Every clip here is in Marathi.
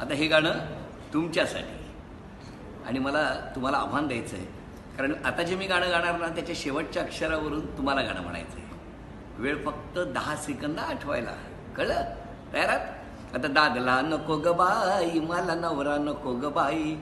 आता हे गाणं तुमच्यासाठी. आणि मला तुम्हाला आव्हान द्यायचं आहे कारण आता जे मी गाणं गाणार ना त्याच्या शेवटच्या अक्षरावरून तुम्हाला गाणं म्हणायचं आहे वेळ फक्त दहा सेकंद आठवायला. कळलं? तयारात आता दादला नको ग बाई मला नवरा नको ग बाई.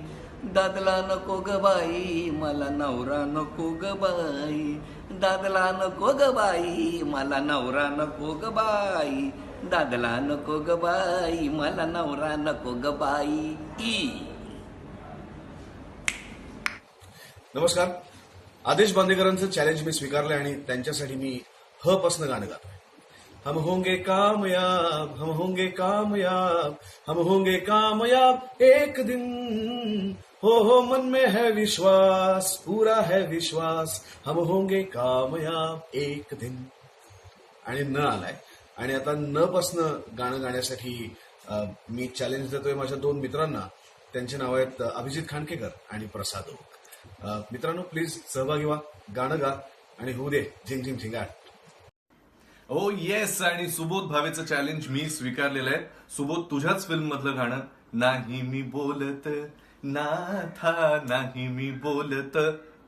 दादला नको ग बाई मला नवरा नको ग बाई. दादला नको ग बाई मला नवरा नको ग बाई. दादला नको ग बाई मला नवरा नको ग बाई. ई. नमस्कार. आदेश बांदेकरांचं चॅलेंज मी स्वीकारलं आणि त्यांच्यासाठी मी ह पासनं गाणं गातोय. हम होंगे कामयाब हम होंगे कामयाब हम होंगे कामयाब. एक दिन हो हो मन में है विश्वास पूरा है विश्वास. हम होंगे कामयाब एक दिन. आणि न आलाय. आणि आता न बसणं गाणं गाण्यासाठी मी चॅलेंज देतोय माझ्या दोन मित्रांना. त्यांचे नाव आहेत अभिजित खानकेकर आणि प्रसाद ओक. मित्रांनो प्लीज सहभागी व्हा गाणं गा आणि होऊ दे झिंग झिंग झिंगाट ओ येस आणि सुबोध भावेचं चॅलेंज मी स्वीकारलेलं आहे. सुबोध तुझ्याच फिल्म मधलं गाणं नाही मी बोलत नाथा नाही मी बोलत.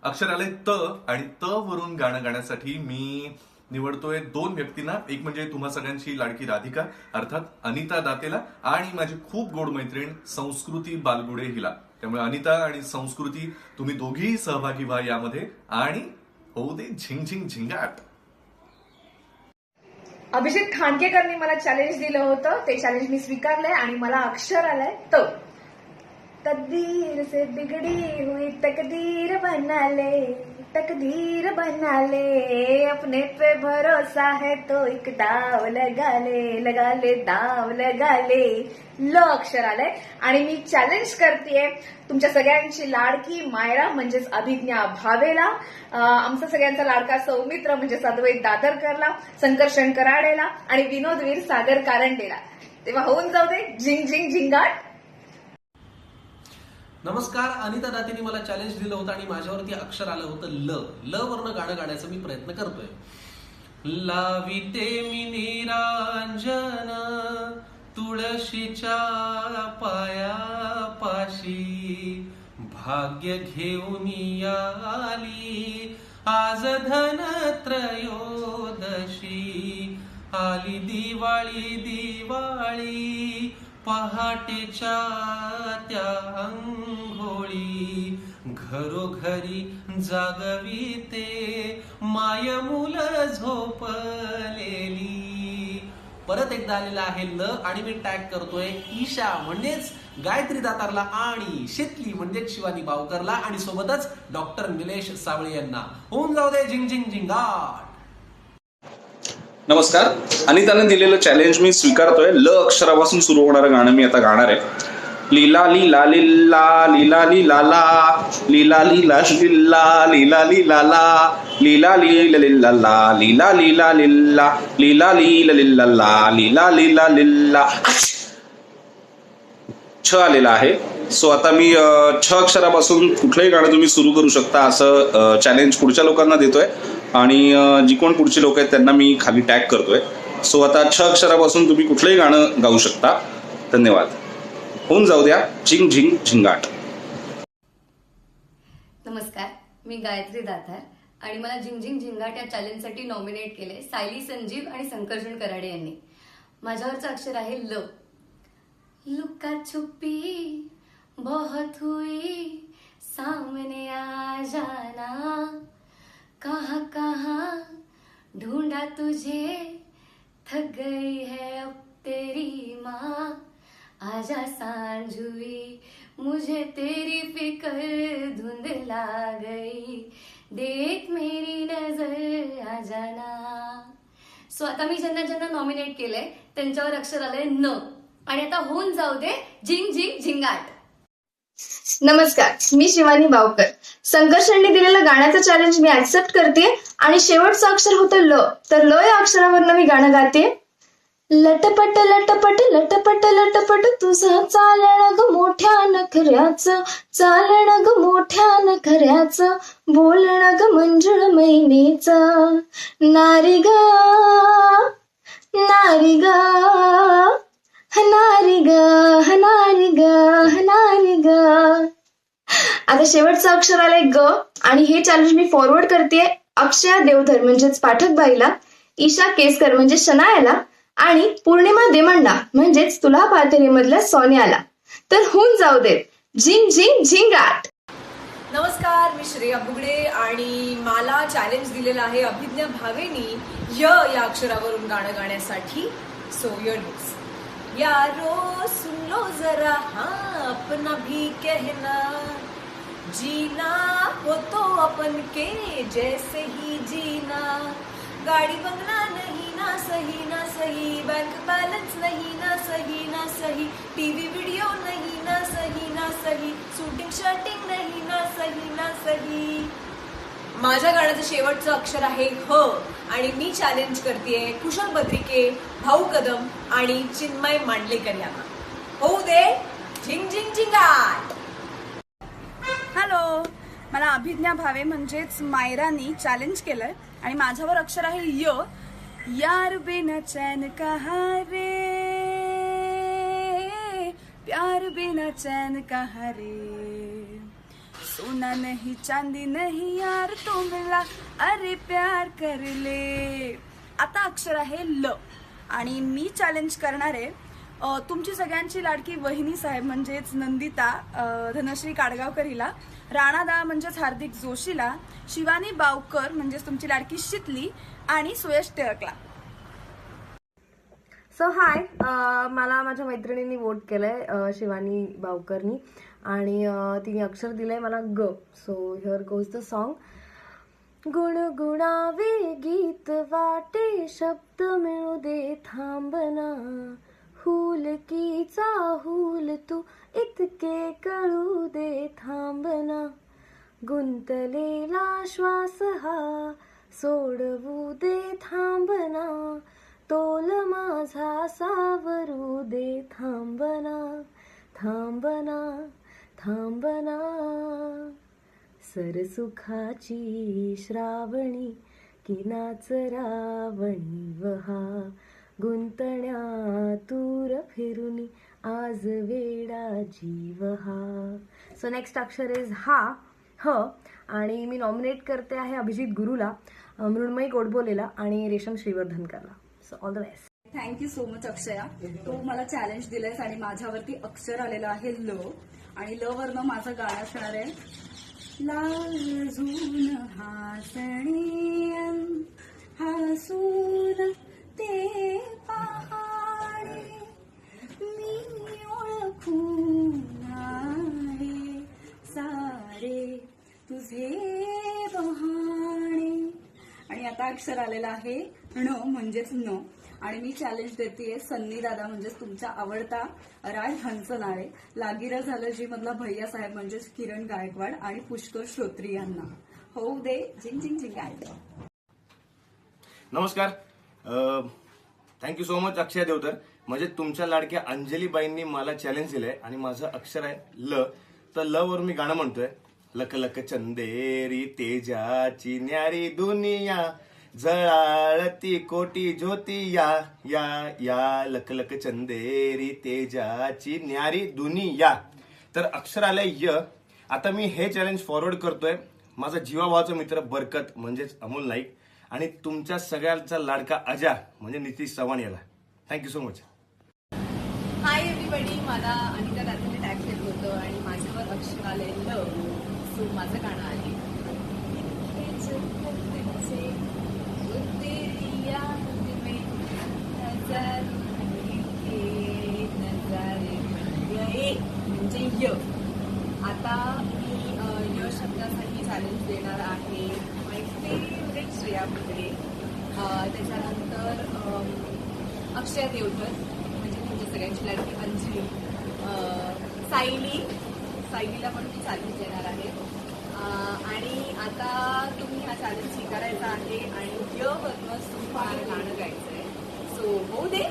अक्षर आले त आणि त वरून गाणं गाण्यासाठी मी निवडतोय दोन व्यक्तींना. एक म्हणजे तुम्हा सगळ्यांची लाडकी राधिका अर्थात अनिता दातेला आणि माझी खूप गोड मैत्रीण संस्कृती बालगुडे हिला. त्यामुळे अनिता आणि संस्कृती तुम्ही दोघीही सहभागी व्हा यामध्ये आणि होऊ दे झिंग झिंग झिंगाट. अभिषेक खानकेकरनी मला चॅलेंज दिलं होतं. ते चॅलेंज मी स्वीकारलंय आणि मला अक्षर आलंय तो. तकदीर से बिगड़ी हुई तकदीर बना तकदीर बना ले अपने पे भरोसा है तो एक दाव लगा ले लगा ले दाव लगा ले. ल अक्षर आलंय. आणि मी चॅलेंज करतेय तुमच्या सगळ्यांची लाडकी मायरा म्हणजेच अभिज्ञा भावेला आमचा सगळ्यांचा लाडका सौमित्र म्हणजे अद्वैत दादरकरला संकर्षण कराडेला आणि विनोदवीर सागर कारंडेला. तेव्हा होऊन जाऊ दे. झिंग झिंग झिंगाट. नमस्कार अनिता दातीने मला चॅलेंज दिलं होतं आणि माझ्यावरती अक्षर आलं होतं ल. ल वरनं गाणं गाण्याचा मी प्रयत्न करतोय. लाविते मी निरांजन तुळशीच्या पायापाशी. भाग्य घेऊन आली आज धन त्रयोदशी आली दिवाळी दिवाळी पहाटेच्या त्या अंघोळी घरोघरी जागविते माय मुलं झोपलेली. परत एकदा आलेला आहे ल आणि मी टॅग करतोय ईशा म्हणजेच गायत्री दातारला आणि शेतली म्हणजेच शिवानी बावकरला आणि सोबतच डॉक्टर निलेश सावळे यांना. होऊन जाऊ दे झिंग झिंग झिंगाट. नमस्कार अनिताने दिलेलं चॅलेंज मी स्वीकारतोय ल अक्षरापासून सुरू होणारं गाणं मी आता गाणार आहे लीला लीला लिल्ला लीला लीला ला लीला लीला लिल्ला लीला लीला ला लीला लीला लिल्ला ला लीला लीला लिल्ला लीला लीला लिल्ला ला लीला लीला लिल्ला छ आलेला आहे सो आता मी छ अक्षरापासून कुठलंही गाणं तुम्ही सुरू करू शकता असं चॅलेंज पुढच्या लोकांना देतोय आणि जी कोण पुढची लोक आहेत त्यांना मी खाली टॅग करतोय. सो आता छ अक्षरापासून तुम्ही कुठलंही गाणं गाऊ शकता. धन्यवाद. होऊन जाऊ द्या. झिंग झिंग झिंगाट. नमस्कार. मी गायत्री दातार आणि मला झिंगझिंग झिंगाट या चॅलेंजसाठी नॉमिनेट केले सायली संजीव आणि संकर्षण कराडे यांनी. माझ्यावरचं अक्षर आहे ल. लुका छुपी बहुत हुई सामने आ जाना. कहाँ कहाँ ढूंढा तुझे थक गई है अब तेरी माँ। आजा सांझ हुई मुझे तेरी फिकर धुंधला गई। देख मेरी नजर आ जाना। सो आता मी ज्यांना ज्यांना नॉमिनेट केलंय त्यांच्यावर अक्षर आलंय न. आणि आता होऊन जाऊ दे झिंग झिंग झिंगाट. नमस्कार मी शिवानी बावकर. संघर्षांनी दिलेलं गाण्याचं चॅलेंज मी ऍक्सेप्ट करते आणि शेवटचं अक्षर होतं ल. तर ल या अक्षरावरनं मी गाणं गाते. लटपट लटपट लटपट लटपट तुझं चालण ग मोठ्या नखऱ्याच चालण ग मोठ्या नखऱ्याच बोलण ग मंजुळ मैनेचं नारी ग नारी ग हनारी ग हनारी ग हनारी ग. आता शेवटचं अक्षर आलंय ग आणि हे चॅलेंज मी फॉरवर्ड करते अक्षया देवधर म्हणजेच पाठक बाईला ईशा केसकर म्हणजे शनायाला आणि पौर्णिमा देमंडा म्हणजेच तुला पाथरी मधल्या सोन्याला. तर होऊन जाऊ देत झिंग झिंग झिंगाट नमस्कार मी श्रेया बुगडे आणि मला चॅलेंज दिलेलं आहे अभिज्ञा भावेनी य या अक्षरावरून गाणं गाण्यासाठी. सो युअर यर यारो सुन लो जरा हाँ अपना भी कहना। जीना हो तो अपन के जैसे ही जीना। गाड़ी बंगला नहीं ना सही ना सही। बैंक बैलेंस नहीं ना सही ना सही। टीवी वीडियो नहीं ना सही ना सही। शूटिंग शर्टिंग नहीं ना सही ना सही। माझ्या गाण्याचं शेवटचं अक्षर आहे ह आणि मी चॅलेंज करते कुशल पत्रिके भाऊ कदम आणि चिन्मय मांडलेकर यांना. होऊ दे झिंग झिंग झिंगाट हॅलो मला अभिज्ञा भावे म्हणजेच मायरानी चॅलेंज केलंय आणि माझ्यावर अक्षर आहे य. यार बिना चैन कहा रे? प्यार बिना चैन कहा रे? सोना नहीं चांदी नहीं यार तो मिला अरे प्यार कर ले. आता अक्षर आहे ल. आणि मी चॅलेंज करणार आहे तुमची सगळ्यांची लाडकी वहिनी साहेब म्हणजेच नंदिता धनश्री काडगावकर हिला राणादा म्हणजेच हार्दिक जोशीला शिवानी बावकर म्हणजेच तुमची लाडकी शितली आणि सुयश टिळकला. सो हाय uh, मला माझ्या मैत्रिणींनी वोट केलंय uh, शिवानी बावकरनी. आणि uh, तिने अक्षर दिलंय मला ग. So here goes the song गुणगुणावे गीत वाटे शब्द मिळू दे थांबना हुलकीचा चाहूल तू इतके कळू दे थांबना गुंतलेला श्वास हा सोडवू दे थांबना तोल माझा सावरू दे थांबना थांबना थांबना. सरसुखाची श्रावणी किनाच रावणी वहा. गुंतण्या तूर फिरुनी आज वेडा जीव हा. सो नेक्स्ट अक्षर इज हा ह आणि मी नॉमिनेट करते आहे अभिजित गुरुला मृण्मयी गोडबोलेला आणि Resham श्रीवर्धनकरला. So all the best thank you so much Akshaya तू मला चॅलेंज दिलंयस आणि माझ्यावरती अक्षर आलेलं आहे ल. आणि ल वरनं माझं गाणं असणार आहे. लाजून हासणी हसून ते पहाडे. मी ओळखून आहे सारे तुझे आता अक्षर आलेलं आहे. ण म्हणजेच न. आणि मी चॅलेंज देते सन्नी दादा म्हणजेच तुमचा आवडता राज हंसनाळे. लागिरं झालं जी मधला भैया साहेब म्हणजेच किरण गायकवाड आणि पुष्कर श्रोत्री यांना. होऊ दे झिंग झिंग झिंग गायक नमस्कार. Thank you so much Akshay Devtar. म्हणजे तुमच्या लाडक्या अंजलीबाईंनी मला चॅलेंज दिलंय आणि माझं अक्षर आहे ल. तर ल वर मी गाणं म्हणतोय. लक लक चंदेरी तेजाची न्यारी दुनिया. जळाळती कोटी ज्योती या या या लकलक चंदेरी तेजाची न्यारी दुनिया. तर अक्षर आलंय य आता मी हे चॅलेंज फॉरवर्ड करतोय. माझा जीवाभावाचा मित्र बरकत म्हणजेच अमोल नाईक आणि तुमच्या सगळ्यांचा लाडका अजा म्हणजे नितीश चव्हाण याला. Thank you so much hi everybody मला अनिता दादाने टॅग केलं होतं आणि माझ्यावर अक्षर आलेलं सो माझं गाणं आहे. म्हणजे य आता मी अ, य शब्दासाठी चॅलेंज देणार आहे. माय फेवरेट श्रेया बुगडे त्याच्यानंतर अक्षय देवधर म्हणजे तुमच्या सगळ्यांची लाडकी अंजली सायली सायलीला पण मी चॅलेंज देणार आहे. आणि आता तुम्ही हा चॅलेंज स्वीकारायचा आहे आणि गाणं सो होऊ दे.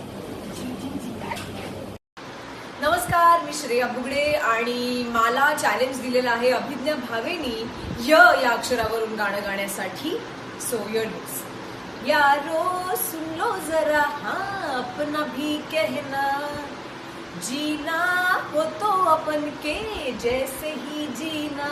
नमस्कार मी श्रेया बुगडे आणि मला चॅलेंज दिलेलं आहे अभिज्ञा भावेनी य या अक्षरावरून गाणं गाण्यासाठी. सो यर यारो सुन लो जरा हाँ अपना भी कहना. जीना हो तो अपन के जैसे ही जीना.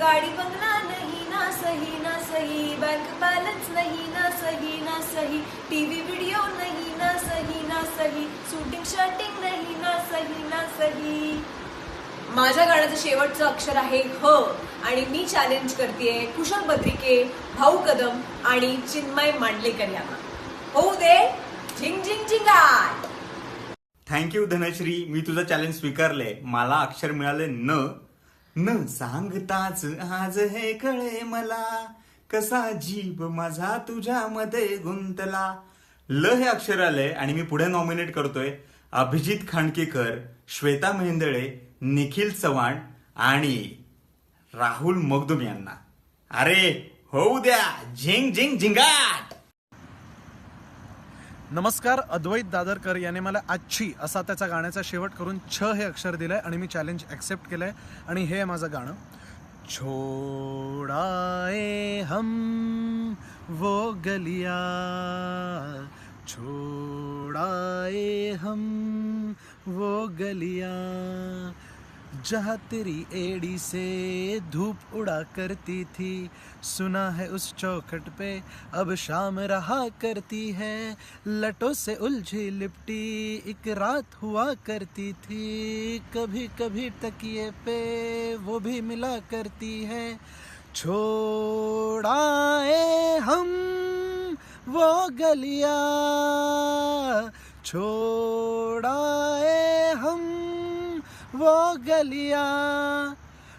गाड़ी बंगला नहीं ना सही ना सही बैंक बैलेंस नहीं ना सही ना सही टीवी वीडियो नहीं ना सही ना सही शूटिंग शर्टिंग नहीं ना सही ना सही. माझ्या गाण्याचं शेवटचं अक्षर आहे ह आणि मी चॅलेंज करते कुशल बद्रिके भाऊ कदम आणि चिन्मय मांडलेकर यांना. होऊ दे झिंग झिंग झिंगाट थँक्यू धनश्री. मी तुझं चॅलेंज स्वीकारले मला अक्षर मिळाले न न सांगताच आज हे कळे मला. कसा जीव माझा तुझ्यामध्ये गुंतला. ल हे अक्षर आलंय आणि मी पुढे नॉमिनेट करतोय. अभिजित खांडकेकर श्वेता मेहेंदळे निखिल चव्हाण आणि राहुल मगदुम यांना. अरे होऊ द्या. झिंग झिंग झिंगाट! नमस्कार अद्वैत दादरकर याने मला आजची असा त्याचा गाण्याचा शेवट करून छ हे अक्षर दिलंय आणि मी चॅलेंज ॲक्सेप्ट केलंय आणि हे आहे माझं गाणं. छोड़ाए हम वो गलिया छोड़ाए हम वो गलिया जहाँ तेरी एड़ी से धूप उड़ा करती थी, सुना है उस चौखट पे, अब शाम रहा करती है। लटों से उलझी लिपटी एक रात हुआ करती थी। कभी कभी तकिए पे वो भी मिला करती है। छोड़ाए हम वो गलिया, छोड़ाए वो गलिया.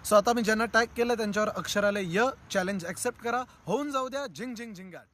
सो आता मी ज्यांना टॅग केलं त्यांच्यावर अक्षराले य चॅलेंज ऍक्सेप्ट करा. होऊन जाऊ द्या. झिंग झिंग झिंगाट.